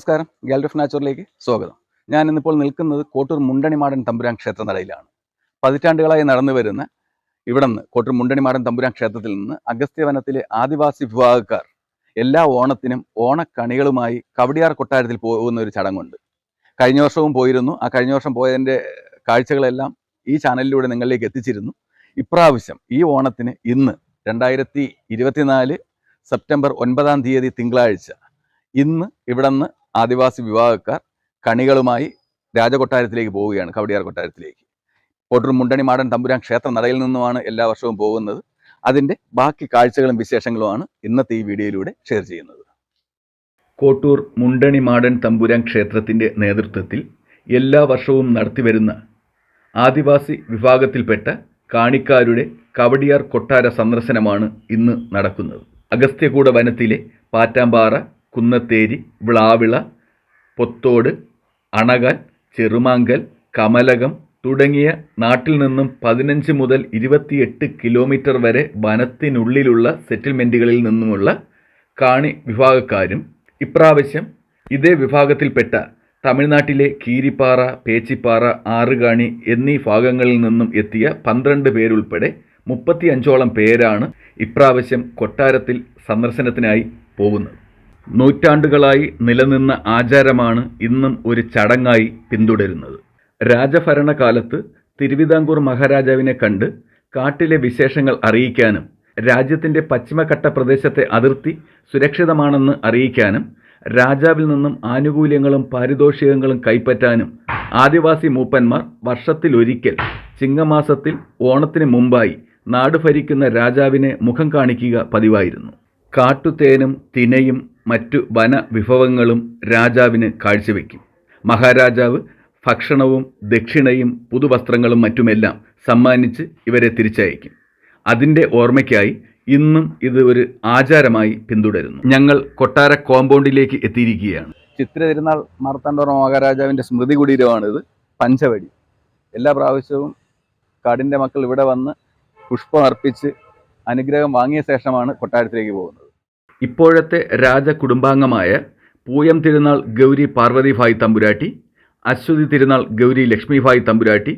നമസ്കാരം. Gallery of നാച്ചുറിലേക്ക് സ്വാഗതം. ഞാൻ ഇന്നിപ്പോൾ നിൽക്കുന്നത് കോട്ടൂർ മുണ്ടണിമാടൻ തമ്പുരാൻ ക്ഷേത്ര നടയിലാണ്. പതിറ്റാണ്ടുകളായി നടന്നു വരുന്ന ഇവിടെ നിന്ന് കോട്ടൂർ മുണ്ടണിമാടൻ തമ്പുരാൻ ക്ഷേത്രത്തിൽ നിന്ന് അഗസ്ത്യവനത്തിലെ ആദിവാസി വിഭാഗക്കാർ എല്ലാ ഓണത്തിനും ഓണക്കണികളുമായി കവടിയാർ കൊട്ടാരത്തിൽ പോകുന്ന ഒരു ചടങ്ങുണ്ട്. കഴിഞ്ഞ വർഷവും പോയിരുന്നു. ആ കഴിഞ്ഞ വർഷം പോയതിന്റെ കാഴ്ചകളെല്ലാം ഈ ചാനലിലൂടെ നിങ്ങളിലേക്ക് എത്തിച്ചിരുന്നു. ഇപ്രാവശ്യം ഈ ഓണത്തിന് ഇന്ന് രണ്ടായിരത്തി സെപ്റ്റംബർ ഒൻപതാം തീയതി തിങ്കളാഴ്ച ഇന്ന് ഇവിടെ നിന്ന് ആദിവാസി വിഭാഗക്കാർ കണികളുമായി രാജകൊട്ടാരത്തിലേക്ക് പോവുകയാണ് കവടിയാർ കൊട്ടാരത്തിലേക്ക്. കോട്ടൂർ മുണ്ടണി മാടൻ തമ്പുരാൻ ക്ഷേത്ര നടയിൽ നിന്നുമാണ് എല്ലാ വർഷവും പോകുന്നത്. അതിന്റെ ബാക്കി കാഴ്ചകളും വിശേഷങ്ങളുമാണ് ഇന്നത്തെ ഈ വീഡിയോയിലൂടെ ഷെയർ ചെയ്യുന്നത്. കോട്ടൂർ മുണ്ടണി മാടൻ തമ്പുരാൻ ക്ഷേത്രത്തിന്റെ നേതൃത്വത്തിൽ എല്ലാ വർഷവും നടത്തിവരുന്ന ആദിവാസി വിഭാഗത്തിൽപ്പെട്ട കാണിക്കാരുടെ കവടിയാർ കൊട്ടാര സന്ദർശനമാണ് ഇന്ന് നടക്കുന്നത്. അഗസ്ത്യകൂട വനത്തിലെ പാറ്റാമ്പാറ കുന്നത്തേരി വിളാവിള പൊത്തോട് അണകാൽ ചെറുമാങ്കൽ കമലകം തുടങ്ങിയ നാട്ടിൽ നിന്നും പതിനഞ്ച് മുതൽ ഇരുപത്തിയെട്ട് കിലോമീറ്റർ വരെ വനത്തിനുള്ളിലുള്ള സെറ്റിൽമെന്റുകളിൽ നിന്നുമുള്ള കാണി വിഭാഗക്കാരും ഇപ്രാവശ്യം ഇതേ വിഭാഗത്തിൽപ്പെട്ട തമിഴ്നാട്ടിലെ കീരിപ്പാറ പേച്ചിപ്പാറ ആറുകാണി എന്നീ ഭാഗങ്ങളിൽ നിന്നും എത്തിയ പന്ത്രണ്ട് പേരുൾപ്പെടെ മുപ്പത്തിയഞ്ചോളം പേരാണ് ഇപ്രാവശ്യം കൊട്ടാരത്തിൽ സന്ദർശനത്തിനായി പോകുന്നത്. നൂറ്റാണ്ടുകളായി നിലനിന്ന ആചാരമാണ് ഇന്നും ഒരു ചടങ്ങായി പിന്തുടരുന്നത്. രാജഭരണകാലത്ത് തിരുവിതാംകൂർ മഹാരാജാവിനെ കണ്ട് കാട്ടിലെ വിശേഷങ്ങൾ അറിയിക്കാനും രാജ്യത്തിന്റെ പശ്ചിമഘട്ട പ്രദേശത്തെ അതിർത്തി സുരക്ഷിതമാണെന്ന് അറിയിക്കാനും രാജാവിൽ നിന്നും ആനുകൂല്യങ്ങളും പാരിതോഷികങ്ങളും കൈപ്പറ്റാനും ആദിവാസി മൂപ്പന്മാർ വർഷത്തിലൊരിക്കൽ ചിങ്ങമാസത്തിൽ ഓണത്തിന് മുമ്പായി നാട് ഭരിക്കുന്ന രാജാവിനെ മുഖം കാണിക്കുക പതിവായിരുന്നു. കാട്ടുതേനും തിനയും മറ്റു വനവിഭവങ്ങളും രാജാവിന് കാഴ്ചവെക്കും. മഹാരാജാവ് ഭക്ഷണവും ദക്ഷിണയും പുതുവസ്ത്രങ്ങളും മറ്റുമെല്ലാം സമ്മാനിച്ച് ഇവരെ തിരിച്ചയക്കും. അതിന്റെ ഓർമ്മയ്ക്കായി ഇന്നും ഇത് ഒരു ആചാരമായി പിന്തുടരുന്നു. ഞങ്ങൾ കൊട്ടാര കോമ്പൗണ്ടിലേക്ക് എത്തിയിരിക്കുകയാണ്. ചിത്ര തിരുനാൾ മാർത്താണ്ഡവർമ്മ മഹാരാജാവിന്റെ സ്മൃതി കുടീരമാണിത് പഞ്ചവടി. എല്ലാ പ്രാവശ്യവും കാടിന്റെ മക്കൾ ഇവിടെ വന്ന് പുഷ്പം അർപ്പിച്ച് അനുഗ്രഹം വാങ്ങിയ ശേഷമാണ് കൊട്ടാരത്തിലേക്ക് പോകുന്നത്. ഇപ്പോഴത്തെ രാജകുടുംബാംഗമായ പൂയം തിരുനാൾ ഗൗരി പാർവതിഭായ് തമ്പുരാട്ടി അശ്വതി തിരുനാൾ ഗൗരി ലക്ഷ്മിഭായ് തമ്പുരാട്ടി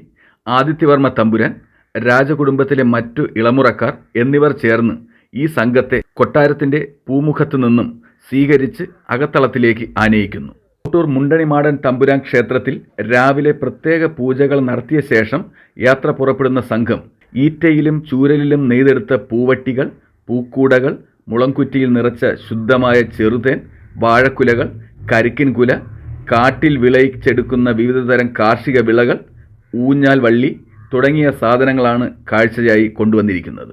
ആദിത്യവർമ്മ തമ്പുരാൻ രാജകുടുംബത്തിലെ മറ്റു ഇളമുറക്കാർ എന്നിവർ ചേർന്ന് ഈ സംഘത്തെ കൊട്ടാരത്തിന്റെ പൂമുഖത്തു നിന്നും സ്വീകരിച്ച് അകത്തളത്തിലേക്ക് ആനയിക്കുന്നു. കോട്ടൂർ മുണ്ടണിമാടൻ തമ്പുരാൻ ക്ഷേത്രത്തിൽ രാവിലെ പ്രത്യേക പൂജകൾ നടത്തിയ ശേഷം യാത്ര പുറപ്പെടുന്ന സംഘം ഈറ്റയിലും ചൂരലിലും നെയ്തെടുത്ത പൂവട്ടികൾ പൂക്കൂടകൾ മുളംകുറ്റിയിൽ നിറച്ച ശുദ്ധമായ ചെറുതേൻ വാഴക്കുലകൾ കരിക്കിൻ കുല കാട്ടിൽ വിളയിച്ചെടുക്കുന്ന വിവിധതരം കാർഷിക വിളകൾ ഊഞ്ഞാൽ വള്ളി തുടങ്ങിയ സാധനങ്ങളാണ് കാഴ്ചയായി കൊണ്ടുവന്നിരിക്കുന്നത്.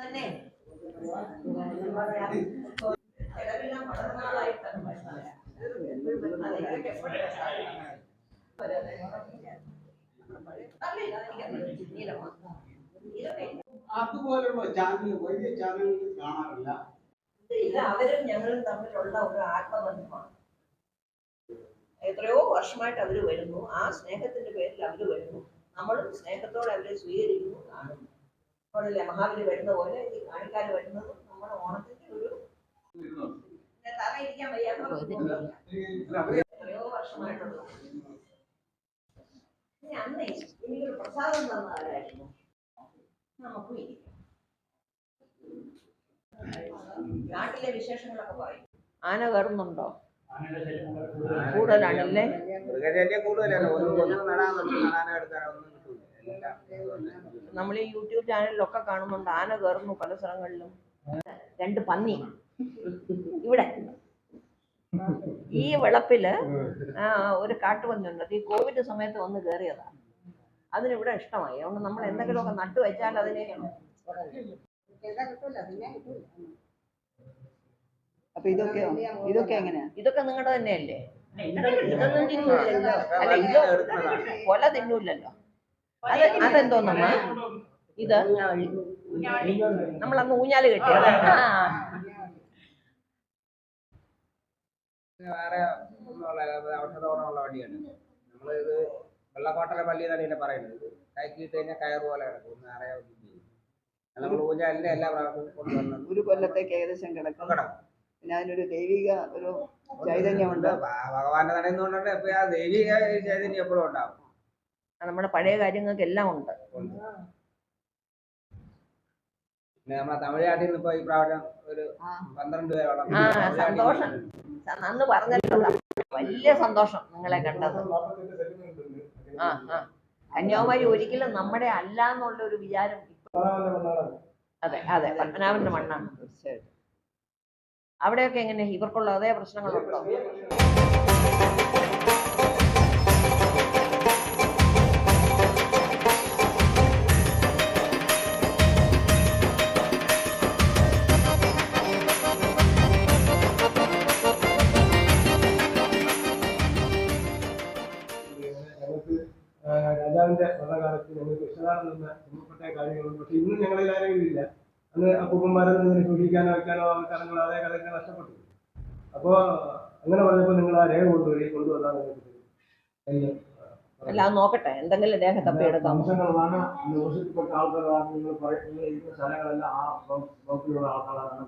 തന്നെ അതെനിക്കറിയില്ല. നീലമ്മ. ഇതൊക്കെ അതുപോലുള്ള ചാനൽ വലിയ ചാനലുകൾ കാണാറില്ല ഇത് അവരും ഞങ്ങളും തമ്മിലുള്ള ഒരു ആത്മബന്ധമാണ് എത്രയോ വർഷമായിട്ട് അവർ വരുന്നു ആ സ്നേഹത്തിന്റെ പേരിൽ അവർ വരുന്നു നമ്മളും സ്നേഹത്തോടെ അവരെ സ്വീകരിക്കുന്നു കാണുന്നു നമ്മളില്ലേ മഹാബലി വരുന്ന പോലെ ഈ കാണിക്കാർ വരുന്നതും നമ്മുടെ ഓണത്തിന്റെ ഒരു പിന്നെ തറ ഇരിക്കാൻ വയ്യാത്ത എത്രയോ വർഷമായിട്ടുള്ളത് ഇനി അന്നേ എനിക്കൊരു പ്രസാദം തന്ന ആരായിരുന്നു നമുക്കും ഇരിക്കാം. നാട്ടിലെ വിശേഷങ്ങളൊക്കെ പറയും. ആന കയറുന്നുണ്ടോ? കൂടുതലാണല്ലേ? മൃഗശല്യം നമ്മൾ ഈ യൂട്യൂബ് ചാനലിലൊക്കെ കാണുന്നുണ്ട് ആന കയറുന്നു പല സ്ഥലങ്ങളിലും. രണ്ട് പന്നി. ഇവിടെ. ഈ വിളപ്പിൽ ഒരു കാട്ടുപന്നിയുണ്ട് അത് ഈ കോവിഡ് സമയത്ത് വന്ന് കയറിയതാ. അതിനിവിടെ ഇഷ്ടമായി. അതുകൊണ്ട് നമ്മൾ എന്തെങ്കിലുമൊക്കെ നട്ടു വെച്ചാൽ അതിനെ അപ്പൊ ഇതൊക്കെയോ? ഇതൊക്കെ എങ്ങനെയാ? ഇതൊക്കെ നിങ്ങളുടെ തന്നെയല്ലേ? ഇതൊന്നും തിന്നൂലല്ലോ അല്ല ഇത് കൊല തിന്നൂലല്ലോ അത് അതെന്തോന്നമ്മ? ഇത്? നമ്മളന്ന് ഊഞ്ഞാൽ കെട്ടിയത് ആ. വേറെ ഒന്നുമുള്ള വണ്ടിയാണ്. നമ്മളിത് വെള്ളക്കോട്ടലെ പള്ളി എന്നാണ് ഇതിനെ പറയുന്നത്. കയറ്റിയിട്ട് കഴിഞ്ഞാൽ കയറ് പോലെ കിടക്കും. നമ്മൾ ഊഞ്ഞാലിന്റെ എല്ലാ പ്രാവശ്യവും കൊണ്ടുവന്നത് ഒരു കൊല്ലത്തേക്ക് ഏകദേശം കിടക്കും. കിടക്കും. പിന്നെ അതിനൊരു ദൈവിക ഒരു ചൈതന്യമുണ്ട്. ഭഗവാന്റെ നടന്നുകൊണ്ടിട്ട് എപ്പോഴും ആ ദൈവിക ചൈതന്യം എപ്പോഴും ഉണ്ടാവും. നമ്മുടെ പഴയ കാര്യങ്ങൾക്ക് എല്ലാം ഉണ്ട്. തമിഴ്നാട്ടിൽ നിന്ന് ഈ പ്രാവശ്യം ഒരു പന്ത്രണ്ട് പേരോളം സന്തോഷം. അന്ന് പറഞ്ഞല്ലോ. വലിയ സന്തോഷം നിങ്ങളെ കണ്ടത്. ആ ആ. കന്യാകുമാരി ഒരിക്കലും നമ്മുടെ അല്ല എന്നുള്ള ഒരു വിചാരം അതെ അതെ. പത്മനാഭന്റെ മണ്ണാണ്. തീർച്ചയായിട്ടും. അവിടെയൊക്കെ എങ്ങനെ? ഇവർക്കുള്ള അതേ പ്രശ്നങ്ങളുണ്ടോ? രാജാവിന്റെ ഭരണകാലത്ത് ഞങ്ങൾക്ക് ഇഷ്ടദാനം എന്ന ചുമപ്പെട്ട കാര്യങ്ങളുണ്ട്. പക്ഷെ ഇന്നും ഞങ്ങളിൽ ആരെങ്കിലും ഇല്ല. അന്ന് അപ്പൂപ്പന്മാരെ നിന്ന് സൂക്ഷിക്കാനോ വെക്കാനോ ആൾക്കാരങ്ങൾ അതേ കഥയൊക്കെ നഷ്ടപ്പെട്ടു അപ്പോ അങ്ങനെ പറഞ്ഞപ്പോൾ നിങ്ങൾ ആ രേഖ കൊണ്ടുവരി കൊണ്ടുവന്നാൽ നിങ്ങൾക്ക് എന്ന് അല്ല നോക്കട്ടെ. എന്തെങ്കിലും രേഖ തപ്പിയെടുക്കാം. ആൾക്കാരാണ് നിങ്ങൾ ഇരിക്കുന്ന സ്ഥലങ്ങളെല്ലാം ആ വകുപ്പിലുള്ള ആൾക്കാരാണ്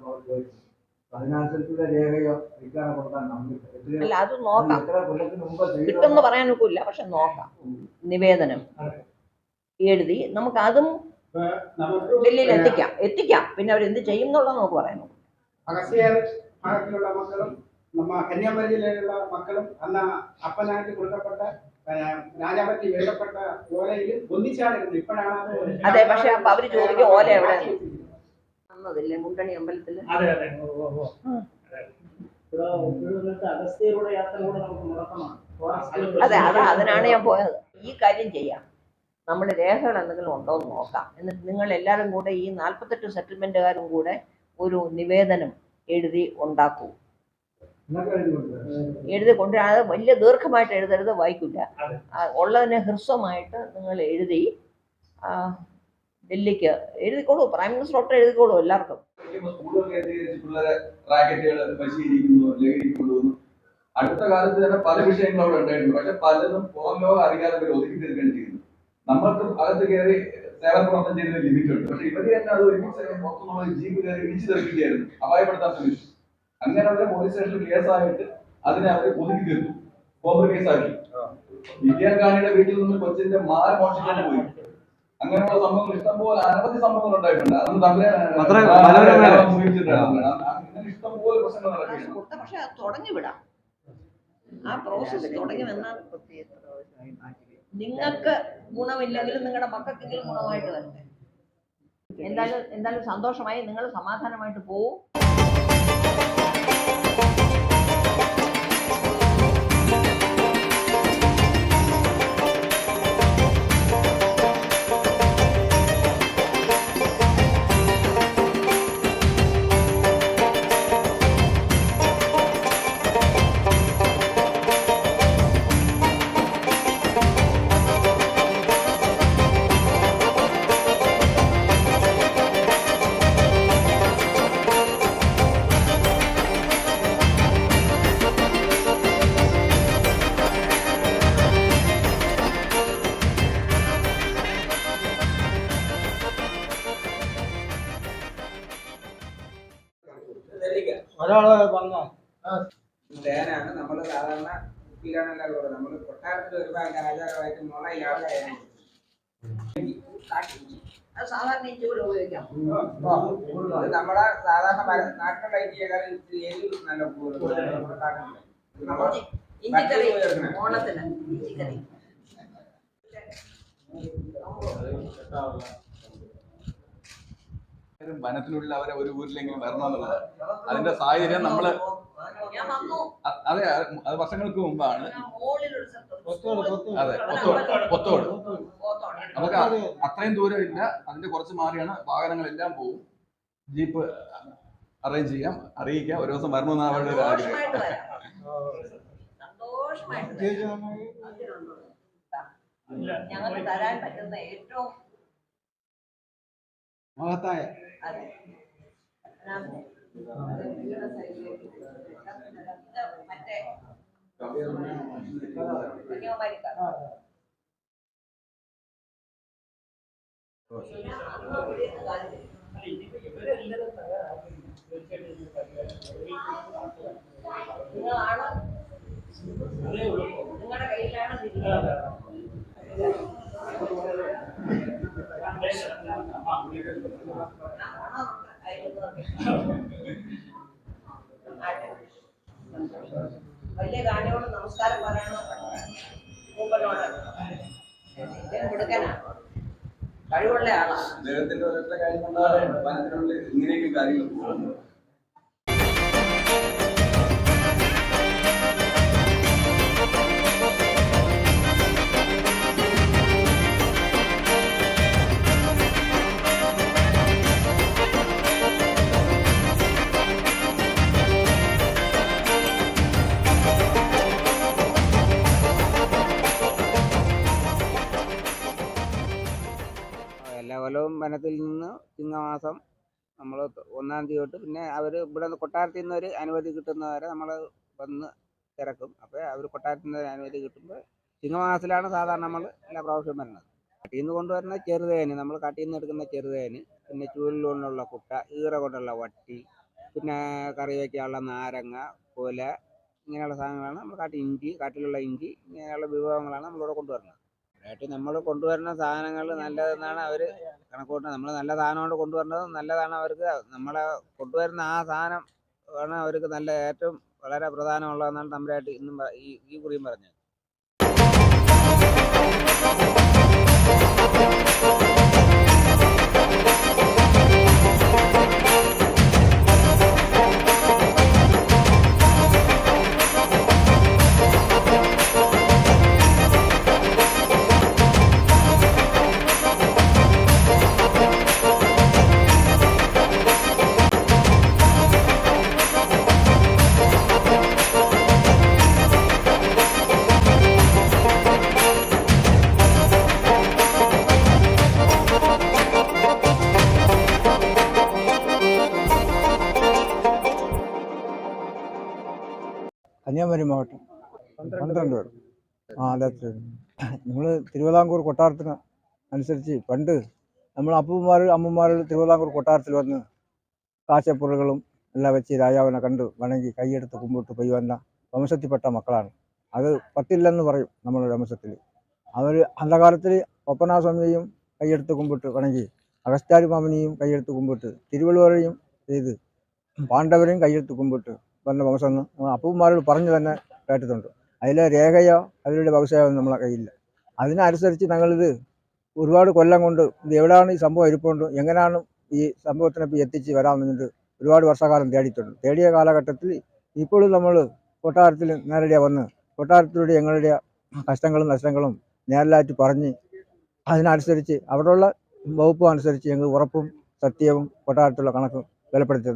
അതിനനുസരിച്ചുള്ള രേഖയോ ഇരിക്കാനോ കൊടുക്കാൻ നമുക്ക് അല്ല അത് നോക്കാം. കിട്ടുമെന്ന് മുമ്പ് പറയാനൊക്കില്ല പക്ഷെ നോക്കാം. നിവേദനം. എഴുതി നമുക്ക് അതും നമുക്ക് ഡൽഹിയിൽ എത്തിക്കാം. എത്തിക്കാം. പിന്നെ അവരെന്ത് ചെയ്യും എന്നുള്ളത് നമുക്ക് പറയാൻ ഭാഗത്തിലുള്ള മക്കളും നമ്മ കന്യാകുമാരി ജില്ലയിലുള്ള മക്കളും അന്ന് അപ്പനായിട്ട് കൊടുക്കപ്പെട്ട രാജാപത്തി എഴുതപ്പെട്ട ഓലയിൽ ഒന്നിച്ചാണിരുന്നത് ഇപ്പോഴാണ് അതെ പക്ഷെ അവർ ചോദിക്കും ഓല എവിടെ? വന്നതില്ലേ മുണ്ടണി അമ്പലത്തിൽ? അതെ അതെ. ഫോറസ്റ്റ് അതെ അതിനാണ് ഞാൻ പോയത്. ഈ കാര്യം ചെയ്യാം. നമ്മൾ രേഖകൾ എന്തെങ്കിലും ഉണ്ടോ എന്ന് നോക്കാം. എന്നിട്ട് നിങ്ങൾ എല്ലാവരും കൂടെ ഈ നാൽപ്പത്തെട്ട് സെറ്റിൽമെന്റുകാരും കൂടെ ഒരു നിവേദനം എഴുതി ഉണ്ടാക്കൂ. എഴുതി കൊണ്ട് അത് വലിയ ദീർഘമായിട്ട് എഴുതരുത് വായിക്കില്ല അതെ. ഉള്ളതിനെ ഹ്രസ്വമായിട്ട് നിങ്ങൾ എഴുതി ഡൽഹിക്ക്. എഴുതിക്കോളൂ. പ്രൈം മിനിസ്റ്റർ ഒട്ടും എഴുതിക്കോളൂ എല്ലാവർക്കും. അടുത്ത കാലത്ത് തന്നെ പല വിഷയങ്ങളും അവിടെ ഉണ്ടായിട്ടുണ്ട്. പക്ഷെ പലതും പുറം ലോകം അറിയാതെ ഒതുക്കി തീർക്കുകയാണ് ചെയ്യുന്നത്. നമ്മൾക്ക് അകത്ത് കയറി സേവന പ്രവർത്തനം ചെയ്യുന്ന ലിമിറ്റ് ഉണ്ട്. പക്ഷെ ഇവർ തന്നെ അത് ഒരുമിച്ച് പുറത്തുനിന്നുള്ള ജീപ്പ് കയറി ഇടിച്ചു തെറിപ്പിക്കുകയായിരുന്നു. അപായപ്പെടുത്താൻ ശ്രമിച്ചു അങ്ങനെ അവരെ പോലീസ് സ്റ്റേഷനിൽ കേസായിട്ട് അതിനെ അവർ ഒതുക്കി തീർത്തു. ബോംബ് കേസാക്കി വിദ്യാകാണിയുടെ വീട്ടിൽ നിന്ന് കൊച്ചിന്റെ മാല മോഷിക്കാൻ പോയി. അങ്ങനെയുള്ള സംഭവങ്ങൾ ഇഷ്ടംപോലെ അനവധി സംഭവങ്ങൾ ഉണ്ടായിട്ടുണ്ട്. മനോരമയല്ലേ? അങ്ങനെ ഇഷ്ടംപോലെ പ്രശ്നങ്ങൾ നടക്കുന്നുണ്ട്. പക്ഷെ തുടങ്ങി വിടാം ആ പ്രോസസ്സ് തുടങ്ങി വന്നാൽ നിങ്ങൾക്ക് ഗുണമില്ലെങ്കിലും നിങ്ങളുടെ മക്കൾക്കെങ്കിലും ഗുണമായിട്ട് വരട്ടെ. എന്തായാലും എന്തായാലും സന്തോഷമായി. നിങ്ങൾ സമാധാനമായിട്ട് പോവും. തേനാണ്. നമ്മൾ സാധാരണ കുപ്പിയിലാണ് എല്ലാവരും കൊടുക്കുന്നത് നമ്മൾ കൊട്ടാരത്തിൽ വരുമ്പോൾ അതിന്റെ രാജാവായിട്ട് മുള അത് സാധാരണ ഇഞ്ചി കൂടെ ഉപയോഗിക്കാം. അത് നമ്മുടെ സാധാരണ മര- നാട്ടിലുള്ള ഇഞ്ചിയേക്കാൾ എരിവ് നല്ല കൂടുതൽ നമ്മുടെ. ഇത് നമ്മൾ ഇഞ്ചിക്കറി ചേർക്കണം. ഓണത്തിന് ഇഞ്ചിക്കറി. വനത്തിനുള്ളിൽ അവരെ ഒരു ഊരിലെങ്കിലും വരണമെന്നുള്ളത് അതിന്റെ സാഹചര്യം നമ്മൾ ഞാൻ വന്നു. അതെ അത് വർഷങ്ങൾക്ക് മുമ്പാണ്. അതെ പൊത്തോട്. നമുക്ക് അത്രയും ദൂരം ഇല്ല അതിന്റെ കുറച്ച് മാറിയാണ്. വാഹനങ്ങളെല്ലാം പോവും. ജീപ്പ് അറേഞ്ച് ചെയ്യാം അറിയിക്കാം. ഒരു ദിവസം വരണമെന്നാണ് അവരുടെ ഒരു ആഗ്രഹം. ഞങ്ങൾക്ക് തരാൻ പറ്റുന്ന ഏറ്റവും മഹത്തായ. മറ്റേ നിങ്ങളുടെ കയ്യിലാണ് ആളാ ഓരോരുത്തരുടെ കാര്യം കൊണ്ടാണ് ഇങ്ങനെയൊക്കെ കാര്യങ്ങൾ പോകുന്നത്. കൊല്ലവും വനത്തിൽ നിന്ന് ചിങ്ങമാസം നമ്മൾ ഒന്നാം തീയതി തൊട്ട് പിന്നെ അവർ ഇവിടെ കൊട്ടാരത്തിൽ നിന്ന് ഒരു അനുമതി കിട്ടുന്നവരെ നമ്മൾ വന്ന് തിരക്കും. അപ്പോൾ അവർ കൊട്ടാരത്തിൽ നിന്ന് ഒരു അനുമതി കിട്ടുമ്പോൾ ചിങ്ങമാസത്തിലാണ് സാധാരണ നമ്മൾ എല്ലാ പ്രാവശ്യവും വരുന്നത്. കാട്ടിൽ നിന്ന് കൊണ്ടുവരുന്ന ചെറുതേന് നമ്മൾ കാട്ടിൽ നിന്ന് എടുക്കുന്ന ചെറുതേന് പിന്നെ ചൂലിലൂണിലുള്ള കുട്ട ഈറ കൊണ്ടുള്ള വട്ടി പിന്നെ കറി വയ്ക്കാനുള്ള നാരങ്ങ കൊല ഇങ്ങനെയുള്ള സാധനങ്ങളാണ് നമ്മൾ കാട്ടിൽ ഇഞ്ചി കാട്ടിലുള്ള ഇഞ്ചി ഇങ്ങനെയുള്ള വിഭവങ്ങളാണ് നമ്മളിവിടെ കൊണ്ടുവരുന്നത്. ആയിട്ട് നമ്മൾ കൊണ്ടുവരുന്ന സാധനങ്ങൾ നല്ലതെന്നാണ് അവർ കണക്കൂട്ടുന്നത് നമ്മൾ നല്ല സാധനമാണ് കൊണ്ടുവരുന്നത് നല്ലതാണ് അവർക്ക്. നമ്മളെ കൊണ്ടുവരുന്ന ആ സാധനം ആണ് അവർക്ക് നല്ല ഏറ്റവും വളരെ പ്രധാനമുള്ളതെന്നാണ് തമ്പുരാട്ടി ഇന്നും ഈ ഈ കുറിയും പറഞ്ഞത്. കന്യാകുമാരി മാവട്ടം. പന്ത്രണ്ട് പേർ. ആ അതെ നമ്മൾ തിരുവിതാംകൂർ കൊട്ടാരത്തിന് അനുസരിച്ച് പണ്ട് നമ്മൾ അപ്പൂമാർ അമ്മമാർ തിരുവിതാംകൂർ കൊട്ടാരത്തിൽ വന്ന് കാശപ്പുറകളും എല്ലാം വെച്ച് രാജാവിനെ കണ്ട് വണങ്ങി കൈയെടുത്ത് കുമ്പോട്ട് പോയി വന്ന വംശത്തിൽപ്പെട്ട മക്കളാണ്. അത് പത്തില്ലെന്ന് പറയും നമ്മളുടെ വംശത്തിൽ അവർ അന്ധകാലത്തിൽ ഒപ്പനാസ്വാമിയെയും കൈയെടുത്ത് കുമ്പിട്ട് വണങ്ങി അഗസ്ത്യാരി മാമനെയും കൈയെടുത്ത് കുമ്പിട്ട് തിരുവള്ളുവരെയും ചെയ്ത് പാണ്ഡവരെയും കൈയെടുത്ത് കുമ്പിട്ട് വന്ന വംശം അപ്പൂപ്പന്മാരോട് പറഞ്ഞു തന്നെ കേട്ടിട്ടുണ്ട്. അതിലെ രേഖയോ അവരുടെ വംശയോ ഒന്നും നമ്മളെ കയ്യില്ല അതിനനുസരിച്ച് ഞങ്ങളിത് ഒരുപാട് കൊല്ലം കൊണ്ട് ഇത് എവിടെയാണ് ഈ സംഭവം ഇരിപ്പുണ്ട് എങ്ങനെയാണ് ഈ സംഭവത്തിനെ ഇപ്പോൾ എത്തിച്ച് വരാമെന്നിട്ട് ഒരുപാട് വർഷക്കാലം തേടിയിട്ടുണ്ട്. തേടിയ കാലഘട്ടത്തിൽ ഇപ്പോഴും നമ്മൾ കൊട്ടാരത്തിൽ നേരടിയ വന്ന് കൊട്ടാരത്തിലൂടെ ഞങ്ങളുടെ കഷ്ടങ്ങളും നഷ്ടങ്ങളും നേരിലായിട്ട് പറഞ്ഞ് അതിനനുസരിച്ച് അവിടെയുള്ള വകുപ്പ് അനുസരിച്ച് ഞങ്ങൾ ഉറപ്പും സത്യവും കൊട്ടാരത്തിലുള്ള കണക്കും വെളിപ്പെടുത്തി